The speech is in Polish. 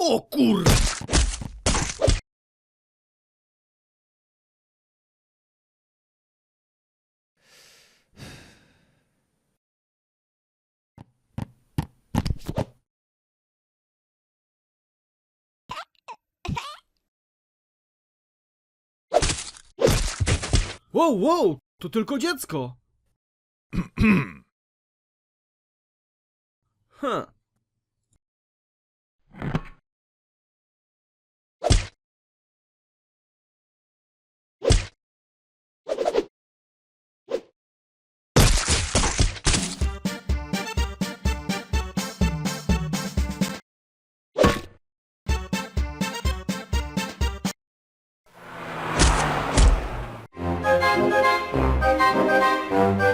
O kur... Wow, wow, to tylko dziecko. Hm. Música